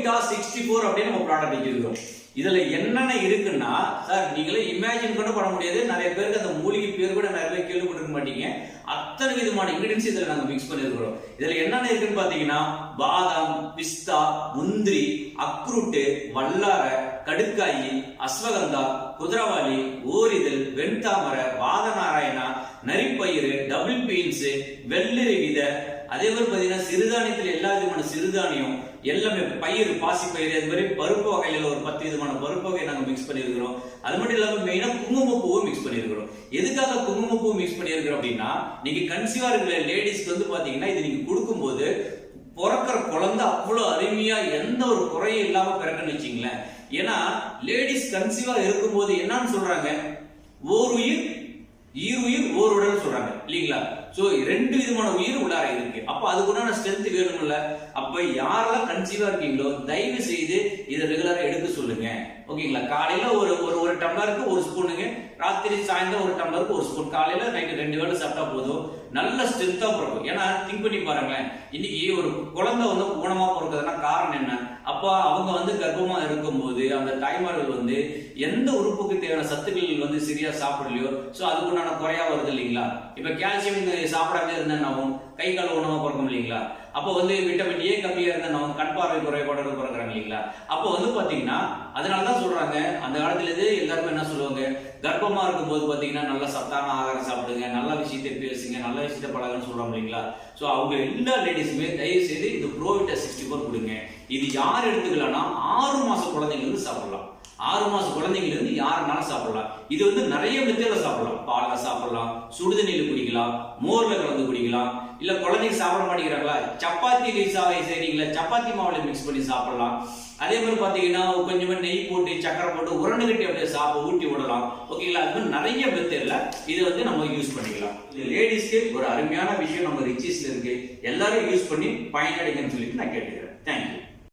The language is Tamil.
பீட்டா சிக்ஸ்டி ஃபோர் அப்படின்னு நம்ம ப்ராடக்ட் வச்சிருக்கோம் இதுல என்னென்ன இருக்குன்னா சார் நீங்களே இமேஜின் கூட பண்ண முடியாது. நிறைய பேருக்கு அந்த மூலிகை பேர் கூட நிறைய பேர் கேள்விப்பட்டிருக்க மாட்டீங்க. அத்தனை விதமான இன்கிரீடியன்ஸ் இதுல நாங்க மிக்ஸ் பண்ணிருக்கிறோம். இதுல என்னென்ன இருக்குன்னு பாத்தீங்கன்னா பாதாம் பிஸ்தா முந்திரி அக்ரூட்டு வல்லார கடுக்காயி அஸ்வகந்தா குதிரவாளி ஓரிதழ் வெண்தாமரை வாதநாராயணா நரிப்பயிறு டபுள் பீன்ஸ் வெள்ளரி விதை அதே மாதிரி பாத்தீங்கன்னா சிறுதானியத்துல எல்லா விதமான சிறுதானியம் எல்லாமே பயிர் பாசி பயிர் அது மாதிரி பருப்பு வகையில ஒரு பத்து விதமான பருப்பு வகை நாங்க மிக்ஸ் பண்ணியிருக்கிறோம். அது மட்டும் இல்லாம மெயினா குங்குமப்பூவும் மிக்ஸ் பண்ணியிருக்கிறோம். எதுக்காக குங்குமப்பூ மிக்ஸ் பண்ணியிருக்கிறோம் அப்படின்னா நீங்க கன்சீவா இருக்கிற லேடிஸ்க்கு வந்து பாத்தீங்கன்னா இது நீங்க கொடுக்கும்போது பிறக்கிற குழந்தை அவ்வளவு அருமையா எந்த ஒரு குறையும் இல்லாம பிறக்கன்னு வச்சுங்களேன். ஏன்னா லேடிஸ் கன்சீவா இருக்கும்போது என்னன்னு சொல்றாங்க? ஓர் உயிர் ஈர் உயிர் ஓர் உடல் சொல்றாங்க இல்லைங்களா? சோ ரெண்டு விதமான உயிர் உள்ளார இருக்கு. அப்ப அதுக்குண்டான ஸ்ட்ரென்த் வேணும்ல? அப்ப யாரெல்லாம் கன்சீவா இருக்கீங்களோ தயவு செய்து இதை ரெகுலரா எடுக்க சொல்லுங்க. ஓகேங்களா? காலையில ஒரு ஒரு ஒரு டம்ளருக்கு ஒரு ஸ்பூனுங்க. ராத்திரி சாயந்தரம் ஒரு டம்ளருக்கு ஒரு ஸ்பூன். காலையில நைட்டு ரெண்டு வேளை சாப்பிட்டா போதும். நல்ல ஸ்ட்ரென்த்தா பிறக்கும். ஏன்னா திங்க் பண்ணி பாருங்களேன். இன்னைக்கு ஒரு குழந்தை வந்து ஊனமா பிறக்குதுன்னா காரணம் என்ன? அப்பா அவங்க வந்து கர்ப்பமா இருக்கும்போது அந்த தாய்மார்கள் வந்து எந்த உறுப்புக்கு தேவையான சத்துக்கள் வந்து சரியா சாப்பிடலையோ? சோ அதுக்குண்டான குறையா வருது இல்லைங்களா? இப்ப கால்சியம் சாப்பிடாம இருந்தா கை கால் உணவு பிறக்கும் இல்லைங்களா? அப்போ வந்து விட்டமின் ஏ கம்மியா இருந்தால் நம்ம கண் பார்வை குறைபாடு பிறக்கிறாங்க இல்லைங்களா? அப்போ வந்து பாத்தீங்கன்னா அதனாலதான் சொல்றாங்க அந்த காலத்துல இது எல்லாருமே என்ன சொல்லுவாங்க? கர்ப்பமா இருக்கும்போது பாத்தீங்கன்னா நல்ல சத்தான ஆகாரம் சாப்பிடுங்க நல்ல விஷயத்தை பேசுங்க நல்ல விஷயத்தை பழகன்னு சொல்றாங்க இல்லைங்களா? சோ அவங்க எல்லா லேடிஸுமே தயவு செய்து இது ப்ரோவிட்டா சிக்ஸ்டி ஃபோர் கொடுங்க. இது யார் எடுத்துக்கலாம்னா ஆறு மாச குழந்தைங்க வந்து சாப்பிடலாம். ஆறு மாச குழந்தைங்கள இருந்து யாருனாலும் சாப்பிடலாம்? இது வந்து நிறைய மெத்தேல சாப்பிடலாம். பால்ல சாப்பிடலாம் சுடுதண்ணியில குடிக்கலாம் மோர்ல கலந்து குடிக்கலாம். இல்ல குழந்தைங்க சாப்பிட மாட்டேங்கிறாங்களா? சப்பாத்தி சாவை செய்றீங்களா? சப்பாத்தி மாவுல மிக்ஸ் பண்ணி சாப்பிடலாம். அதே மாதிரி பாத்தீங்கன்னா கொஞ்சமா நெய் போட்டு சக்கரை போட்டு உருண்டை கட்டி அப்படியே சாப்பிட ஊட்டி விடலாம். ஓகேங்களா அது மாதிரி நிறைய மெத்தேட்ல இதை வந்து நம்ம யூஸ் பண்ணிக்கலாம். இது லேடிஸ்க்கு ஒரு அருமையான விஷயம். நம்ம ரிச்சஸ்ல இருக்கு. எல்லாரும் யூஸ் பண்ணி பயனடைங்கன்னு சொல்லிட்டு நான் கேட்டுக்கிறேன். தேங்க்யூ